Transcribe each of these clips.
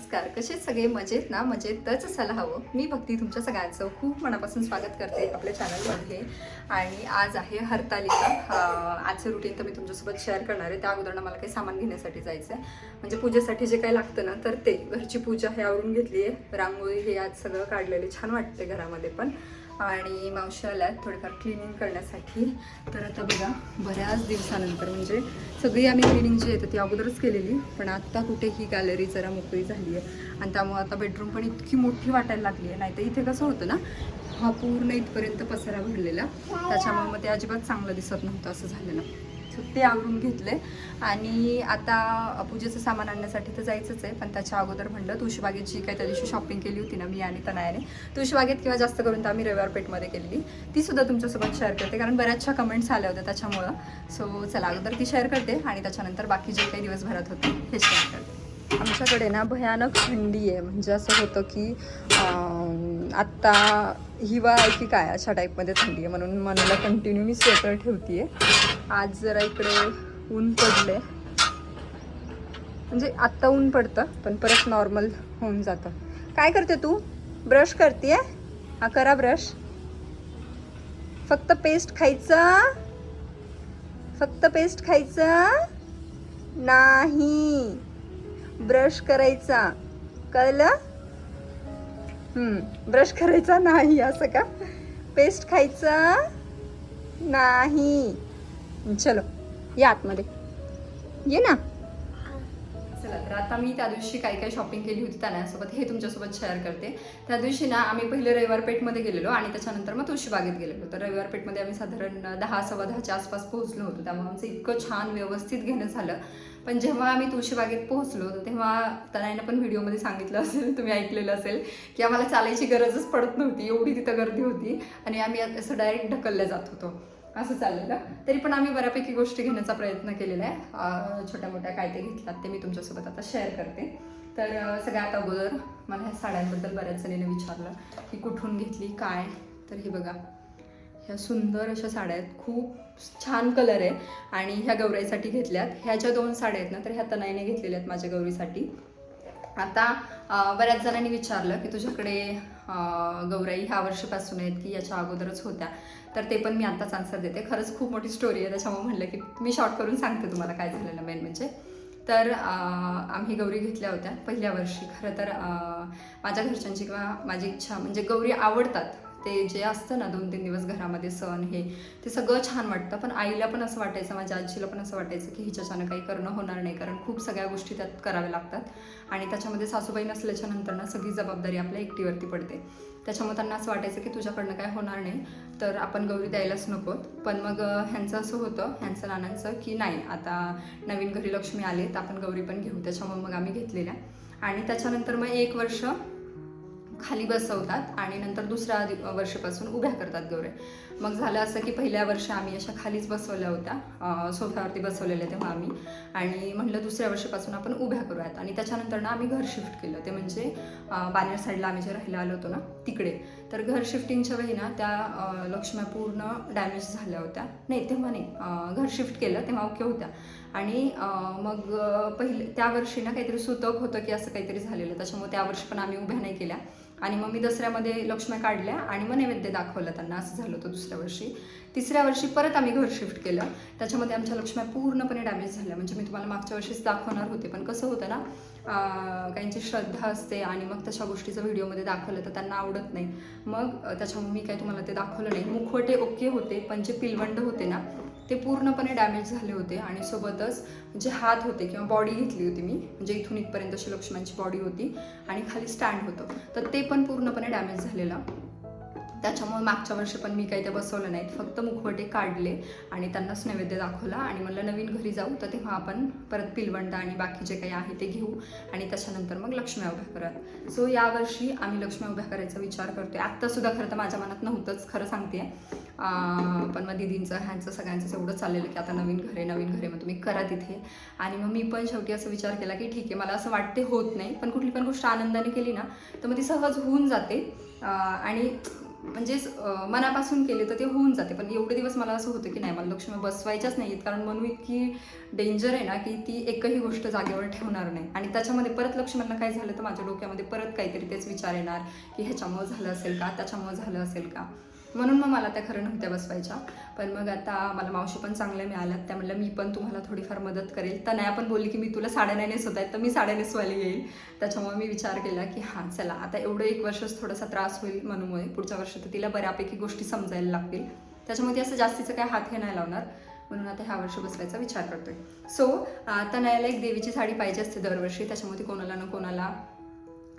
नमस्कार. कसे सगळे? मजेत ना? मजेतच असायला हवं. मी भक्ती तुमच्या सगळ्यांचं खूप मनापासून स्वागत करते आपल्या चॅनलमध्ये. आणि आज आहे हरतालिका. आजचं रुटीन तर मी तुमच्यासोबत शेअर करणार आहे. त्या अगोदर मला काही सामान घेण्यासाठी जायचं आहे म्हणजे पूजेसाठी जे काही लागतं ना तर ते. घरची पूजा हे आवरून घेतली आहे रांगोळी हे आज सगळं काढलेले. छान वाटते घरामध्ये पण. आणि मावशी आल्यात थोडंफार क्लिनिंग करण्यासाठी. तर आता बघा बऱ्याच दिवसानंतर म्हणजे सगळी आम्ही क्लिनिंग जी आहे ती अगोदरच केलेली पण आत्ता कुठे ही गॅलरी जरा मोकळी झाली आहे. आणि त्यामुळे आता बेडरूम पण इतकी मोठी वाटायला लागली आहे. नाही तर इथे कसं होतं ना हा पूर्ण इथपर्यंत पसारा भरलेला. त्याच्यामुळे मग ते अजिबात चांगलं दिसत नव्हतं असं झालेलं सो ते आवरून घेतले. आणि आता पूजेचं सामान आणण्यासाठी तर जायचंच आहे पण त्याच्या अगोदर म्हणलं तुषबागेत जी काही त्या दिवशी शॉपिंग केली होती ना मी आणि तनायाने तुळशीबागेत किंवा जास्त करून तर आम्ही रविवार पेठमध्ये केलेली. ती सुद्धा तुमच्यासोबत शेअर करते कारण बऱ्याचशा कमेंट्स आल्या होत्या त्याच्यामुळं. सो चला अगोदर ती शेअर करते आणि त्याच्यानंतर बाकी जे काही दिवसभरात होते हे शेअर करते. आमच्याकडे ना भयानक थंडी आहे. म्हणजे असं होतं की आत्ता हिवाळा आहे की काय अशा टाईपमध्ये थंडी आहे म्हणून मनाला कंटिन्यू मी स्वेटर ठेवते आज जरा इकडे ऊन पडले म्हणजे आत्ता ऊन पडतं पण परत नॉर्मल होऊन जातं. काय करते तू? ब्रश करते हा करा ब्रश फक्त पेस्ट खायचं. फक्त पेस्ट खायचं. नाही. ब्रश करायचा. कळलं? ब्रश करायचा नाही असं का? पेस्ट खायचा नाही. चलो या आतमध्ये. ये ना. चला तर आता मी त्या दिवशी काय काय शॉपिंग केली होती त्यासोबत हे तुमच्यासोबत शेअर करते. त्या दिवशी ना आम्ही पहिले रविवार पेठमध्ये गेलेलो आणि त्याच्यानंतर मग तुळशीबागेत गेलेलो. तर रविवार पेठमध्ये आम्ही साधारण दहा सव्वा दहाच्या आसपास पोहोचलो होतो. त्यामुळे आमचं इतकं छान व्यवस्थित घेणं झालं. पण जेव्हा आम्ही तुळशीबागेत पोहोचलो तर तेव्हा तनाईनं पण व्हिडिओमध्ये सांगितलं असेल तुम्ही ऐकलेलं असेल की आम्हाला चालायची गरजच पडत नव्हती एवढी तिथं गर्दी होती आणि आम्ही असं डायरेक्ट ढकलल्या जात होतो. असं चाललेलं. तरी पण आम्ही बऱ्यापैकी गोष्टी घेण्याचा प्रयत्न केलेला आहे. छोट्या मोठ्या काय ते घेतलात ते मी तुमच्यासोबत आता शेअर करते. तर सगळ्यात अगोदर मला ह्या साड्यांबद्दल बऱ्याच जणीने विचारलं की कुठून घेतली काय? तर हे बघा. ह्या सुंदर अशा साड्या आहेत. खूप छान कलर आहे. आणि ह्या गौराईसाठी घेतल्यात. ह्या ज्या दोन साड्या आहेत ना तर ह्या तनाईने घेतलेल्या आहेत माझ्या गौरीसाठी. आता बऱ्याच जणांनी विचारलं की तुझ्याकडे गौराई ह्या वर्षीपासून आहेत की याच्या अगोदरच होत्या? तर ते पण मी आत्ताच आन्सर देते. खरंच खूप मोठी स्टोरी आहे. त्याच्यामुळे म्हणलं की मी शॉर्ट करून सांगते तुम्हाला काय झालेलं मेन म्हणजे. तर आम्ही गौरी घेतल्या होत्या पहिल्या वर्षी. खरं तर माझ्या घरच्यांची किंवा माझी इच्छा म्हणजे गौरी आवडतात. ते जे असतं ना दोन तीन दिवस घरामध्ये सण हे ते सगळं छान वाटतं. पण आईला पण असं वाटायचं माझ्या आजीला पण असं वाटायचं की हिच्याच्यानं काही करणं होणार नाही. कारण खूप सगळ्या गोष्टी त्यात कराव्या लागतात. आणि त्याच्यामध्ये सासूबाई नसल्याच्या नंतर ना सगळी जबाबदारी आपल्या एकटीवरती पडते. त्याच्यामुळे त्यांना असं वाटायचं की तुझ्याकडनं काय होणार नाही तर आपण गौरी द्यायलाच नको. पण मग ह्यांचं असं होतं ह्यांचं नानांचं की नाही आता नवीन घरी लक्ष्मी आले तर आपण गौरी पण घेऊ. त्याच्यामुळे मग आम्ही घेतलेल्या. आणि त्याच्यानंतर मग एक वर्ष खाली बसवतात आणि नंतर दुसऱ्या दि- वर्षापासून उभ्या करतात गौऱ्या मग झालं असं की पहिल्या वर्षी आम्ही अशा खालीच बसवल्या होत्या. सोफ्यावरती बसवलेल्या तेव्हा आम्ही. आणि म्हटलं दुसऱ्या वर्षापासून आपण उभ्या करूयात. आणि त्याच्यानंतर ना आम्ही घर शिफ्ट केलं. ते म्हणजे बानेर साईडला आम्ही जे राहायला आलो होतो ना तिकडे. तर घर शिफ्टिंगच्या वेळी ना त्या लक्ष्म्या पूर्ण डॅमेज झाल्या होत्या. नाही तेव्हा नाही. घर शिफ्ट केलं तेव्हा ओके होत्या. आणि मग पहिले त्या वर्षी ना काहीतरी सुतक होतं की असं काहीतरी झालेलं. त्याच्यामुळे त्या वर्षी पण आम्ही उभ्या नाही केल्या. आणि मग मी दसऱ्यामध्ये लक्ष्म्या काढल्या आणि मग नैवेद्य दाखवलं त्यांना असं झालं होतं दुसऱ्या वर्षी. तिसऱ्या वर्षी परत आम्ही घर शिफ्ट केलं. त्याच्यामध्ये आमच्या लक्ष्म्या पूर्णपणे डॅमेज झाल्या. म्हणजे मी तुम्हाला मागच्या वर्षीच दाखवणार होते पण कसं होतं ना काहींची श्रद्धा असते आणि मग तशा गोष्टीचं व्हिडिओमध्ये दाखवलं तर त्यांना आवडत नाही. मग त्याच्यामुळे मी काही तुम्हाला ते दाखवलं नाही. मुखवटे ओके होते पण जे पिलवंड होते ना ते पूर्णपणे डॅमेज झाले होते आणि सोबतच जे हात होते किंवा बॉडी घेतली होती मी म्हणजे इथून इथपर्यंत अशी लक्ष्मणची बॉडी होती आणि खाली स्टँड होतं. तर ते पण पूर्णपणे डॅमेज झालेलं. त्याच्यामुळे मागच्या वर्षी पण मी काही ते बसवलं नाहीत फक्त मुखवटे काढले आणि त्यांनाच नैवेद्य दाखवला आणि म्हणलं नवीन घरी जाऊ तर तेव्हा आपण परत पिलवंडा आणि बाकी जे काही आहे ते घेऊ आणि त्याच्यानंतर मग लक्ष्म्या उभ्या करत. सो यावर्षी आम्ही लक्ष्म्या उभ्या करायचा विचार करतोय. आत्तासुद्धा खरं तर माझ्या मनात नव्हतंच खरं सांगते पण मग दिदींचं ह्यांचं सगळ्यांचं एवढं चाललेलं की आता नवीन घरे नवीन घरे मग तुम्ही करा तिथे. आणि मग मी पण शेवटी असं विचार केला की ठीक आहे मला असं वाटते होत नाही पण कुठली पण गोष्ट आनंदाने केली ना तर मग ती सहज होऊन जाते. आणि म्हणजे मनापासून केले तर ते होऊन जाते. पण एवढे दिवस मला असं होतं की नाही मला लक्ष्मी बसवायच्याच नाही आहेत कारण मनू इतकी डेंजर आहे ना की ती एकही गोष्ट जागेवर ठेवणार नाही. आणि त्याच्यामध्ये परत लक्ष्मणला काय झालं तर माझ्या डोक्यामध्ये परत काहीतरी तेच विचार येणार की ह्याच्यामुळं झालं असेल का? त्याच्यामुळं झालं असेल का? म्हणून मग मला त्या खरं नव्हत्या बसवायच्या. पण मग आता मला मावशी पण चांगल्या मिळाल्यात. त्या म्हटलं मी पण तुम्हाला थोडीफार मदत करेल. तर नाही पण बोलली की मी तुला साड्या नाही नेसवत आहेत तर मी साड्या नेसवायला येईल. त्याच्यामुळे मी विचार केला की हां चला आता एवढं एक वर्षच थोडासा त्रास होईल म्हणूमुळे पुढच्या वर्षी तर तिला बऱ्यापैकी गोष्टी समजायला लागतील. त्याच्यामुळे ती असं जास्तीचं काय हात हे नाही लावणार. म्हणून आता ह्या वर्षी बसवायचा विचार करतोय. सो तनयाला एक देवीची साडी पाहिजे असते दरवर्षी. त्याच्यामध्ये कोणाला ना कोणाला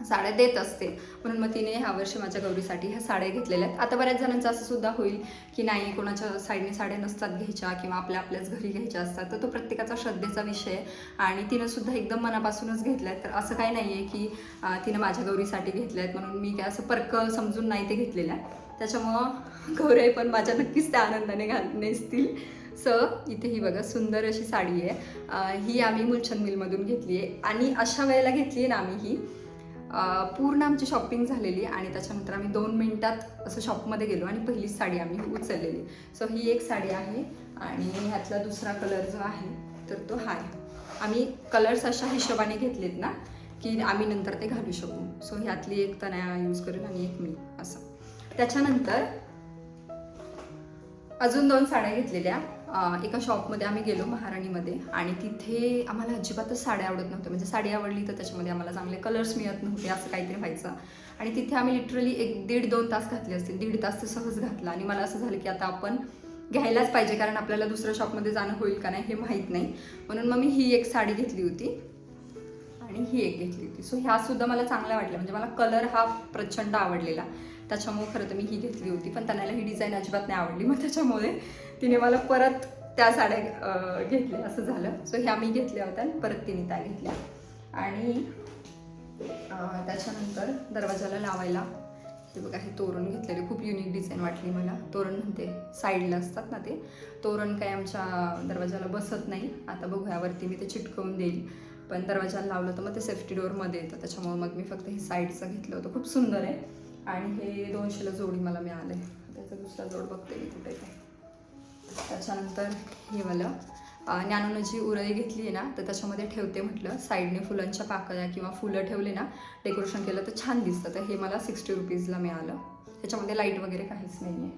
साड्या देत असते. म्हणून मग तिने ह्या वर्षी माझ्या गौरीसाठी ह्या साड्या घेतलेल्या आहेत. आता बऱ्याच जणांचं असं सुद्धा होईल की नाही कोणाच्या साईडने साड्या नसतात घ्यायच्या किंवा आपल्या आपल्याच घरी घ्यायच्या असतात. तर तो प्रत्येकाचा श्रद्धेचा विषय आहे. आणि तिनं सुद्धा एकदम मनापासूनच घेतल्या आहेत तर असं काही नाही आहे की तिनं माझ्या गौरीसाठी घेतल्या आहेत म्हणून मी काय असं पर्क समजून नाही ते घेतलेल्या. त्याच्यामुळं गौरी पण माझ्या नक्कीच त्या आनंदाने घाल नेसतील. सो इथे ही बघा सुंदर अशी साडी आहे. ही आम्ही मुलचंद मिलमधून घेतली आहे आणि अशा वेळेला घेतली आहे ना आम्ही ही. पूर्ण आमची शॉपिंग झालेली आणि त्याच्यानंतर आम्ही दोन मिनटात असं शॉपमध्ये गेलो आणि पहिलीच साडी आम्ही उचललेली. सो ही एक साडी आहे आणि ह्यातला दुसरा कलर जो आहे तर तो हा आहे. आम्ही कलर्स अशा हिशोबाने घेतलेत ना की आम्ही नंतर ते घालू शकू. सो ह्यातली एक तनया यूज करेल आणि एक मी असं. त्याच्यानंतर अजून दोन साड्या घेतलेल्या. एका शॉपमध्ये आम्ही गेलो महाराणीमध्ये आणि तिथे आम्हाला अजिबातच साड्या आवडत नव्हत्या. म्हणजे साडी आवडली तर त्याच्यामध्ये आम्हाला चांगले कलर्स मिळत नव्हते असं काहीतरी व्हायचं. आणि तिथे आम्ही लिटरली एक दीड दोन तास घातले असतील. दीड तास तर सहज घातला आणि मला असं झालं की आता आपण घ्यायलाच पाहिजे कारण आपल्याला दुसऱ्या शॉपमध्ये जाणं होईल का नाही हे माहीत नाही. म्हणून मग मी ही एक साडी घेतली होती आणि ही एक घेतली होती. सो ह्यासुद्धा मला चांगल्या वाटल्या. म्हणजे मला कलर हा प्रचंड आवडलेला. त्याच्यामुळे खरं तर मी ही घेतली होती. पण त्यांना ही डिझाईन अजिबात नाही आवडली. मग त्याच्यामुळे तिने मला परत त्या साड्या घेतल्या. असं झालं. सो ह्या मी घेतल्या होत्या आणि परत तिने त्या घेतल्या. आणि त्याच्यानंतर दरवाजाला लावायला हे बघा हे तोरण घेतलेले. खूप युनिक डिझाईन वाटली मला. तोरण म्हणते साईडला असतात ना ते. तोरण काही आमच्या दरवाजाला बसत नाही. आता बघूयावरती मी ते चिटकवून देईल. पण दरवाजाला लावलं तर मग ते सेफ्टी डोअरमध्ये येतं. त्याच्यामुळे मग मी फक्त हे साईडचं घेतलं होतं. खूप सुंदर आहे. आणि हे दोनशेला जोडी मला मिळालं. आहे त्याचा दुसरा जोड बघते मी कुठे काय त्याच्यानंतर हे मला अं, जी उरळी घेतली आहे ना तर त्याच्यामध्ये ठेवते म्हटलं साईडने फुलांच्या पाकळ्या किंवा फुलं ठेवले ना डेकोरेशन केलं तर छान दिसतं. तर हे मला सिक्स्टी रुपीजला मिळालं. त्याच्यामध्ये लाइट वगैरे काहीच नाही आहे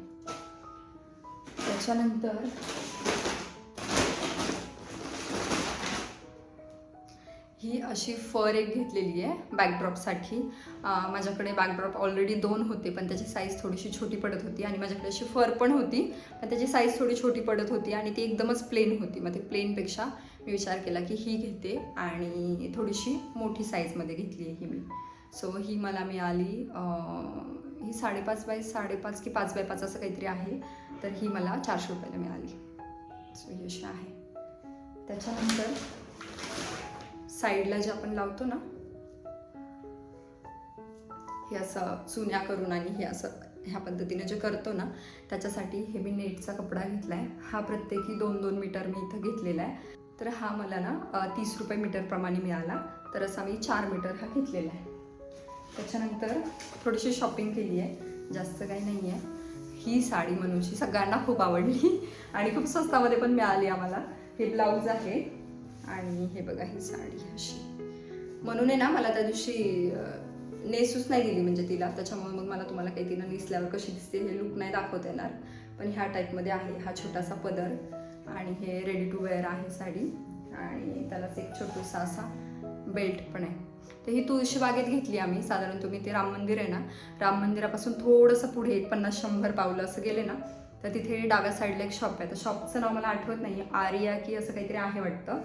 त्याच्यानंतर ही अशी फर एक घेतलेली आहे बॅकड्रॉपसाठी माझ्याकडे बॅकड्रॉप ऑलरेडी दोन होते पण त्याची साईज थोडीशी छोटी पडत होती आणि माझ्याकडे अशी फर पण होती पण त्याची साईज थोडी छोटी पडत होती आणि ती एकदमच प्लेन होती. मग ते प्लेनपेक्षा मी विचार केला की ही घेते आणि थोडीशी मोठी साईजमध्ये घेतली आहे ही मी. सो ही मला मिळाली ही साडेपाच बाय साडेपाच की पाच बाय पाच असं काहीतरी आहे तर ही मला चारशे रुपयाला मिळाली. सो ही अशी आहे. त्याच्यानंतर साईडला जे आपण लावतो ना हे असं चुन्या करून आणि हे असं ह्या पद्धतीने जे करतो ना त्याच्यासाठी हे मी नेटचा कपडा घेतला आहे हा प्रत्येकी दोन दोन मीटर मी इथं घेतलेला आहे. तर हा मला ना तीस रुपये मीटरप्रमाणे मिळाला. तर असा मी चार मीटर हा घेतलेला आहे. त्याच्यानंतर थोडीशी शॉपिंग केली आहे. जास्त काही नाही आहे. ही साडी मनूची सगळ्यांना खूप आवडली. आणि खूप स्वस्तामध्ये पण मिळाली आम्हाला. हे ब्लाऊज आहे. आणि हे बघा ही साडी अशी. म्हणून आहे ना मला त्या दिवशी नेसूच नाही दिली म्हणजे तिला. त्याच्यामुळे मग मला तुम्हाला काही तिनं नेसल्यावर कशी दिसते हे लुक नाही दाखवता येणार. पण ह्या टाईपमध्ये आहे. हा छोटासा पदर आणि हे रेडी टू वेअर आहे साडी. आणि त्यालाच एक छोटूसा असा बेल्ट पण आहे. तर ही तुळशी बागेत घेतली आम्ही. साधारण तुम्ही ते राम मंदिर आहे ना राम मंदिरापासून थोडंसं पुढे एक पन्नास शंभर पावलं असं गेले ना तर तिथे डाव्या साईडला एक शॉप आहे. तर शॉपचं नाव मला आठवत नाही आर्या की असं काहीतरी आहे वाटतं.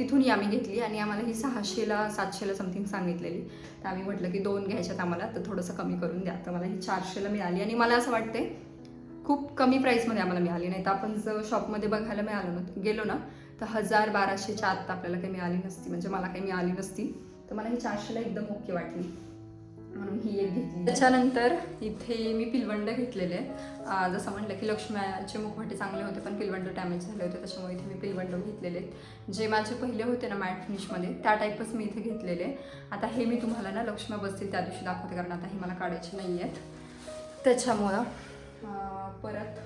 तिथून ही आम्ही घेतली आणि आम्हाला ही सहाशेला सातशेला समथिंग सांगितलेली. तर आम्ही म्हटलं की दोन घ्यायच्यात आम्हाला तर थोडंसं कमी करून द्या. तर मला ही चारशेला मिळाली आणि मला असं वाटते खूप कमी प्राईसमध्ये आम्हाला मिळाली. नाही तर आपण जर शॉपमध्ये बघायला मिळालं ना गेलो ना तर हजार बाराशेच्या आत आपल्याला काही मिळाली नसती. म्हणजे मला काही मिळाली नसती. तर मला ही चारशेला एकदम ओके वाटली. म्हणून ही एक घेतली त्याच्यानंतर इथे मी पिलवंड घेतलेले आहेत. जसं म्हटलं की लक्ष्म्याचे मुखवटे चांगले होते पण पिलवंड डॅमेज झाले होते त्याच्यामुळे इथे मी पिलवंड घेतलेले आहेत. जे माझे पहिले होते ना मॅट फिनिशमध्ये त्या टाईपच मी इथे घेतलेले आता हे मी तुम्हाला ना लक्ष्म्या बसतील त्या दिवशी दाखवते कारण आता हे मला काढायचे नाही आहेत त्याच्यामुळं परत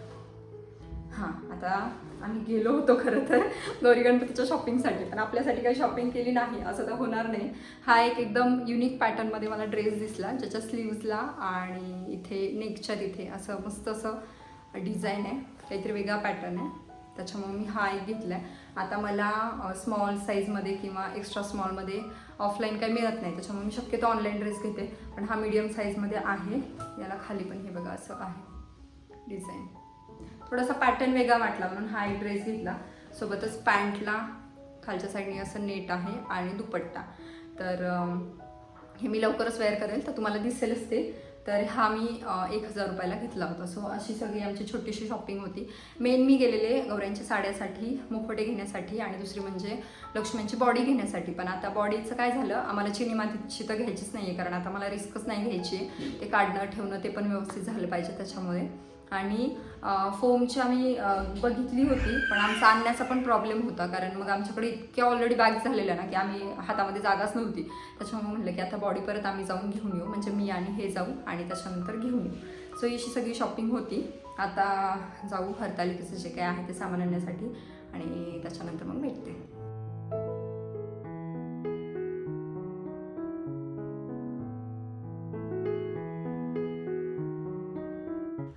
हां आता आम्ही गेलो होतो खरं तर गौरी गणपतीच्या शॉपिंगसाठी पण आपल्यासाठी काही शॉपिंग केली नाही असं तर होणार नाही. हा एक एकदम युनिक पॅटर्नमध्ये मला ड्रेस दिसला ज्याच्या स्लीव्जला आणि इथे नेकच्या तिथे. असं मस्त असं डिझाईन आहे काहीतरी वेगळा पॅटर्न आहे. त्याच्यामुळे मी हा एक घेतला आहे आता मला स्मॉल साईजमध्ये किंवा एक्स्ट्रा स्मॉलमध्ये ऑफलाईन काही मिळत नाही. त्याच्यामुळे मी शक्यतो ऑनलाईन ड्रेस घेते. पण हा मीडियम साईजमध्ये आहे. याला खाली पण हे बघा असं आहे. डिझाईन थोडासा पॅटर्न वेगळा वाटला म्हणून हा एक ड्रेस घेतला. सोबतच पॅन्टला खालच्या साईडने असं नेट आहे आणि दुपट्टा. तर हे मी लवकरच वेअर करेल तर तुम्हाला दिसेलच ते. तर हा मी एक हजार रुपयाला घेतला होता. सो अशी सगळी आमची छोटीशी शॉपिंग होती. मेन मी गेलेले गौऱ्यांच्या साड्यासाठी मुखवटे घेण्यासाठी आणि दुसरी म्हणजे लक्ष्मींची बॉडी घेण्यासाठी. पण आता बॉडीचं काय झालं आम्हाला चिनी मातीची तर घ्यायचीच नाही आहे कारण आता मला रिस्कच नाही घ्यायची. आहे. ते काढणं ठेवणं ते पण व्यवस्थित झालं पाहिजे त्याच्यामुळे. आणि फोमची आम्ही बघितली होती पण आमचा आणण्याचा पण प्रॉब्लेम होता. कारण मग आमच्याकडे इतक्या ऑलरेडी बॅग झालेल्या ना की आम्ही हातामध्ये जागाच नव्हती. त्याच्यामुळे म्हणलं की आता बॉडी परत आम्ही जाऊन घेऊन येऊ. म्हणजे मी आणि हे जाऊ आणि त्याच्यानंतर घेऊन येऊ. सो अशी सगळी शॉपिंग होती. आता जाऊ हरतालिकेचं जे काय आहे ते सामान आणण्यासाठी आणि त्याच्यानंतर मग भेटते.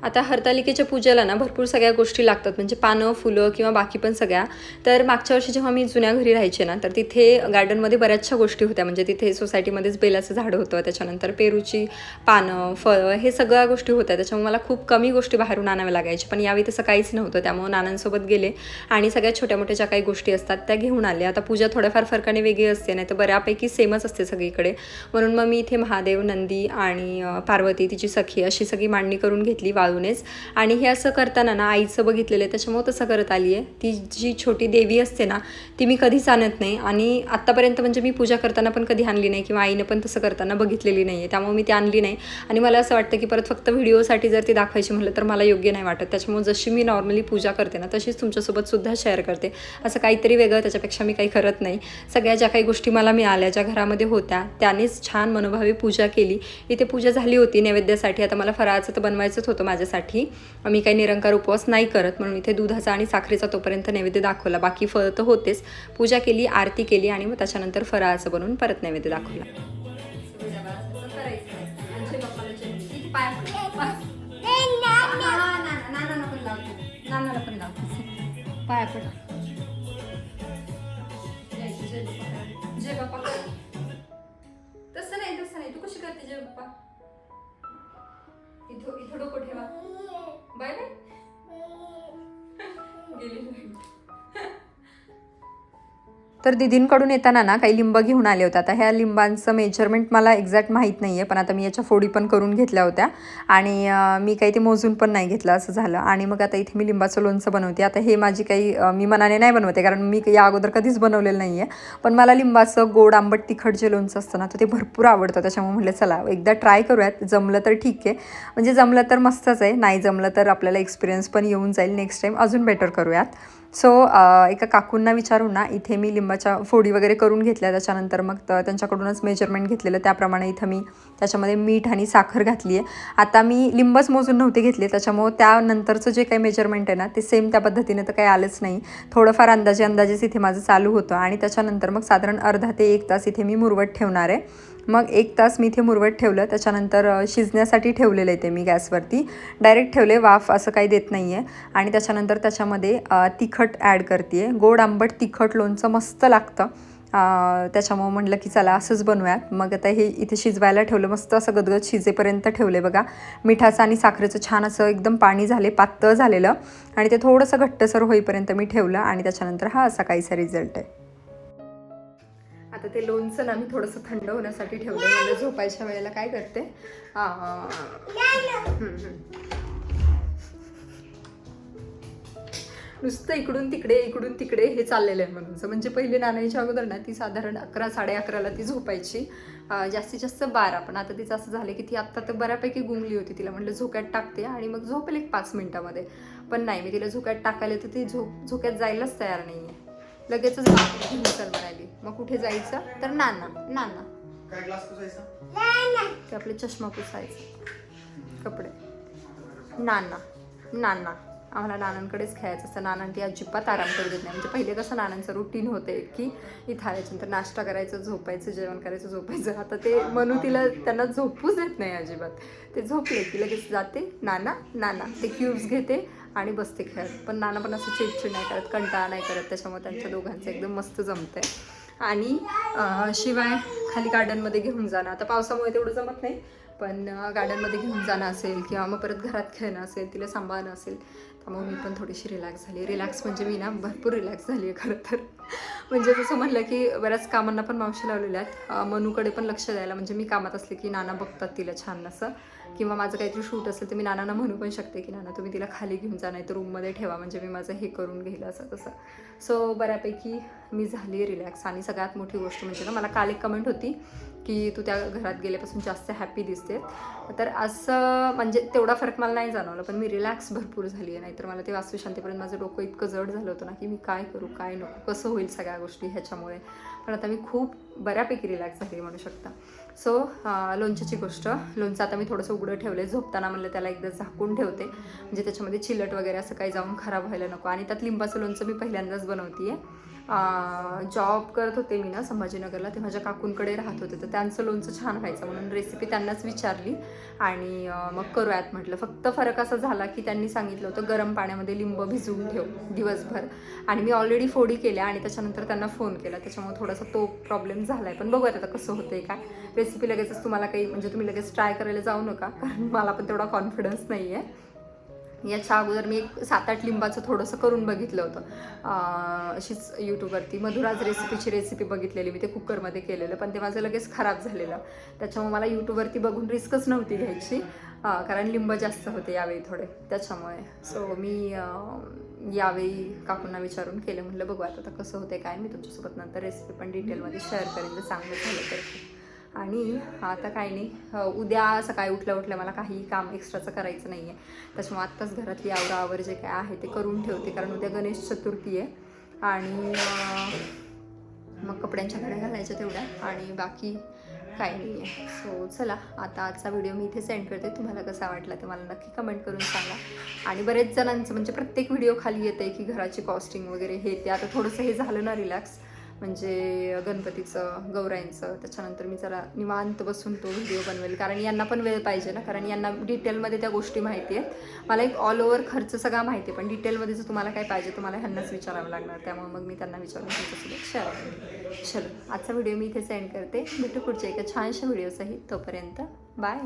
आता हरतालिकेच्या पूजेला ना भरपूर सगळ्या गोष्टी लागतात म्हणजे पानं फुलं किंवा बाकी पण सगळ्या. तर मागच्या वर्षी जेव्हा मी जुन्या घरी राहायचे ना तर तिथे गार्डनमध्ये बऱ्याचशा गोष्टी होत्या. म्हणजे तिथे सोसायटीमध्येच बेलाचं झाडं होतं त्याच्यानंतर पेरूची पानं फळं हे सगळ्या गोष्टी होत्या. त्याच्यामुळे मला खूप कमी गोष्टी बाहेरून आणाव्या लागायच्या. पण यावेळी तसं काहीच नव्हतं त्यामुळे नानांसोबत गेले. आणि सगळ्या छोट्या मोठ्या ज्या काही गोष्टी असतात त्या घेऊन आले. आता पूजा थोड्याफार फरकाने वेगळी असते नाही तर बऱ्यापैकी सेमच असते सगळीकडे. म्हणून मग मी इथे महादेव नंदी आणि पार्वती तिची सखी अशी सगळी मांडणी करून घेतली वाळूनेच आणि हे असं करताना ना आईचं बघितलेलं आहे त्याच्यामुळे तसं करत आली आहे ती जी छोटी देवी असते ना ती मी कधीच आणत नाही. आणि आत्तापर्यंत म्हणजे मी पूजा करताना पण कधी आणली नाही किंवा आईनं पण तसं करताना बघितलेली नाही आहे त्यामुळे मी ती आणली नाही. आणि मला असं वाटतं की परत फक्त व्हिडिओसाठी जर ती दाखवायची म्हटलं तर मला योग्य नाही वाटत. त्याच्यामुळे जशी मी नॉर्मली पूजा करते ना तशीच तुमच्यासोबत सुद्धा शेअर करते. असं काहीतरी वेगळं त्याच्यापेक्षा मी काही करत नाही. सगळ्या ज्या काही गोष्टी मला मिळाल्या ज्या घरामध्ये होत्या त्यानेच छान मनोभावी पूजा केली. इथे पूजा झाली होती नैवेद्यासाठी. आता मला फराळाचं तर बनवायचंच होतं माझ्यासाठी. मी काही निरंकार उपवास नाही करत म्हणून इथे दुधाचा आणि साखरेचा तोपर्यंत नैवेद्य दाखवला. बाकी फळं तर होतेच. पूजा केली आरती केली आणि मग त्याच्यानंतर फराळाचं बनवून परत नैवेद्य दाखवला. तसं नाही तसं नाही. तू कशी करते जय बाप्पा? इथं इथं डोकं ठेवा बाय बाय गेली. तर दिदींकडून येताना ना काही लिंब घेऊन आले होते. आता ह्या लिंबांचं मेजरमेंट मला एक्झॅक्ट माहीत नाही आहे पण आता मी याच्या फोडी पण करून घेतल्या होत्या. आणि मी काही ते मोजून पण नाही घेतलं असं झालं. आणि मग आता इथे मी लिंबाचं लोणचं बनवते. आता हे माझी काही मी मनाने नाही बनवते कारण मी या अगोदर कधीच बनवलेलं नाही आहे पण मला लिंबाचं गोड आंबट तिखट जे लोणचं असतं ना तर ते भरपूर आवडतं. त्याच्यामुळे म्हटलं चला एकदा ट्राय करूयात. जमलं तर ठीक आहे. म्हणजे जमलं तर मस्तच आहे. नाही जमलं तर आपल्याला एक्सपिरियन्स पण येऊन जाईल. नेक्स्ट टाईम अजून बेटर करूयात. सो एका काकूंना विचारून ना इथे मी लिंबाच्या फोडी वगैरे करून घेतल्या त्याच्यानंतर मग त्यांच्याकडूनच मेजरमेंट घेतलेलं. त्याप्रमाणे इथं मी त्याच्यामध्ये मीठ आणि साखर घातली आहे आता मी लिंबच मोजून नव्हते घेतले त्याच्यामुळं त्यानंतरचं जे काही मेजरमेंट आहे ना ते सेम त्या पद्धतीने तर काही आलंच नाही. थोडंफार अंदाजे अंदाजेच इथे माझं चालू होतं आणि त्याच्यानंतर मग साधारण अर्धा ते एक तास इथे मी मुरवट ठेवणार आहे. मग एक तास मी इथे मुरवट ठेवलं. त्याच्यानंतर शिजण्यासाठी ठेवलेलं आहे ते मी गॅसवरती. डायरेक्ट ठेवले वाफ असं काही देत नाही आहे आणि त्याच्यानंतर त्याच्यामध्ये तिखट ॲड करते आहे गोड आंबट तिखट लोणचं मस्त लागतं. त्याच्यामुळं म्हटलं की चला असंच बनवूयात. मग आता हे इथे शिजवायला ठेवलं. मस्त असं गदगद शिजेपर्यंत ठेवले बघा. मिठाचं आणि साखरेचं छान असं एकदम पाणी झाले पातळ झालेलं. आणि ते थोडंसं घट्टसर होईपर्यंत मी ठेवलं. आणि त्याच्यानंतर हा असा काहीसा रिझल्ट आहे. आता ते लोणचं ना मी थोडंसं थंड होण्यासाठी ठेवलं म्हणजे झोपायच्या वेळेला काय करते? नुसतं इकडून तिकडे इकडून तिकडे हे चाललेलं आहे म्हणून. म्हणजे पहिले नानाईच्या अगोदर ना ती साधारण अकरा साडे अकराला ती झोपायची. जास्तीत जास्त बारा. पण आता तिचं असं झालं की ती आत्ता तर बऱ्यापैकी गुंगली होती तिला. म्हटलं झोक्यात टाकते आणि मग झोपेल एक पाच मिनिटामध्ये. पण नाही मी तिला झोक्यात टाकायला तर ती झोप झोक्यात जायलाच तयार नाही आहे लगेचच बाथरूम घेऊन चल म्हणाली मग कुठे जायचं? तर नाना नाना. काय ग्लास पुसायचा? ते आपले चष्मा पुसायचे. कपडे. नाना नाना. आम्हाला नानांकडेच खेळायचं असतं. नाना ती अजिबात आराम करू देत नाही. म्हणजे पहिले कसं नानांचं रुटीन होते की इथं आल्याच्यानंतर नाश्ता करायचं झोपायचं जेवण करायचं झोपायचं. आता ते म्हणू तिला त्यांना झोपूच देत नाही अजिबात. ते झोपले की लगेच जाते. नाना नाना. ते क्यूब्स घेते. आणि बसते खेळत पण नाना पण असं चिडचिड नाही करत कंटाळा नाही करत. त्याच्यामुळे त्यांच्या दोघांचं एकदम मस्त जमतंय. आणि शिवाय खाली गार्डनमध्ये घेऊन जाणं. आता पावसामुळे तेवढं जमत नाही पण गार्डनमध्ये घेऊन जाणं असेल किंवा मग परत घरात खेळणं असेल तिला सांभाळणं असेल त्यामुळे मी पण थोडीशी रिलॅक्स झाली. रिलॅक्स म्हणजे मी ना भरपूर रिलॅक्स झाली आहे खरं तर. म्हणजे जसं म्हणलं की बऱ्याच कामांना पण मावशी लावलेल्या आहेत. मनूकडे पण लक्ष द्यायला म्हणजे मी कामात असले की नाना बघतात तिला छान असं. किंवा माझं काहीतरी शूट असेल तर मी नानांना म्हणू पण शकते की नाना तुम्ही तिला खाली घेऊन जा नाही तर रूममध्ये ठेवा म्हणजे मी माझं हे करून घेईल असं तसं. सो बऱ्यापैकी मी झाली रिलॅक्स आणि सगळ्यात मोठी गोष्ट म्हणजे ना मला काल एक कमेंट होती की तू त्या घरात गेल्यापासून जास्त हॅपी दिसते तर असं म्हणजे तेवढा फरक मला नाही जाणवला पण मी रिलॅक्स भरपूर झाली आहे. नाहीतर मला ते वास्तुशांतीपर्यंत माझं डोकं इतकं जड झालं होतं ना की मी काय करू काय नको कसं होईल सगळ्या गोष्टी ह्याच्यामुळे. पण आता मी खूप बऱ्यापैकी रिलॅक्स झाली म्हणू शकता. सो लोणच्याची गोष्ट. लोणचं आता मी थोडंसं उघडं ठेवलं आहे झोपताना म्हणलं त्याला एकदा झाकून ठेवते. म्हणजे त्याच्यामध्ये चिलट वगैरे असं काही जाऊन खराब व्हायला नको. आणि त्यात लिंबाचं लोणचं मी पहिल्यांदाच बनवते जॉब करत होते मी ना संभाजीनगरला ते माझ्या काकूंकडे राहत होते. तर त्यांचं लोणचं छान व्हायचं म्हणून रेसिपी त्यांनाच विचारली. आणि मग करूयात म्हटलं. फक्त फरक असा झाला की त्यांनी सांगितलं होतं गरम पाण्यामध्ये लिंब भिजवून ठेव दिवसभर. आणि मी ऑलरेडी फोडी केल्या आणि त्याच्यानंतर त्यांना फोन केला. त्याच्यामुळे थोडासा तो प्रॉब्लेम झाला आहे पण बघूयात आता कसं होतंय काय. रेसिपी लगेचच तुम्हाला काही म्हणजे तुम्ही लगेच ट्राय करायला जाऊ नका कारण मला पण तेवढा कॉन्फिडन्स नाही आहे याच्या अगोदर मी एक सात आठ लिंबाचं थोडंसं करून बघितलं होतं. अशीच यूट्यूबवरती मधुराज रेसिपीची रेसिपी बघितलेली मी ते कुकरमध्ये केलेलं पण ते माझं लगेच खराब झालेलं. त्याच्यामुळे मला यूट्यूबवरती बघून रिस्कच नव्हती घ्यायची. कारण लिंब जास्त होते यावेळी थोडे त्याच्यामुळे. सो मी यावेळी काकूंना विचारून केलं म्हटलं बघू आता कसं होते काय मी तुमच्यासोबत नंतर रेसिपी पण डिटेलमध्ये शेअर करेन जर चांगलं झालं तर. आणि आता काही नाही. उद्या सकाळी उठल्या उठल्या मला काही काम एक्स्ट्राचं करायचं नाही आहे त्याच्यामुळे आत्ताच घरातली आवराआवर जे काय आहे ते करून ठेवते. कारण उद्या गणेश चतुर्थी आहे. आणि मग कपड्यांच्या घड्या घालायच्या तेवढ्या. आणि बाकी काही नाही आहे सो चला आता आजचा व्हिडिओ मी इथे सेंड करते. तुम्हाला कसा वाटला ते मला नक्की कमेंट करून सांगा. आणि बरेच जणांचं म्हणजे प्रत्येक व्हिडिओ खाली येते की घराची कॉस्टिंग वगैरे हे ते. आता थोडंसं हे झालं ना रिलॅक्स म्हणजे गणपतीचं गौराईंचं त्याच्यानंतर मी जरा निवांत बसून तो व्हिडिओ बनवेल. कारण यांना पण वेळ पाहिजे ना कारण यांना डिटेलमध्ये त्या गोष्टी माहिती आहेत. मला एक ऑल ओव्हर खर्च सगळा माहिती आहे पण डिटेलमध्ये जर तुम्हाला काय पाहिजे तुम्हाला ह्यांनाच विचारावं लागणार. त्यामुळे मग मी त्यांना विचारून तुमच्यासोबत शेअर चलो आजचा व्हिडिओ मी इथे सेंड करते. भेटू पुढच्या एका छानशा व्हिडिओसही तोपर्यंत. बाय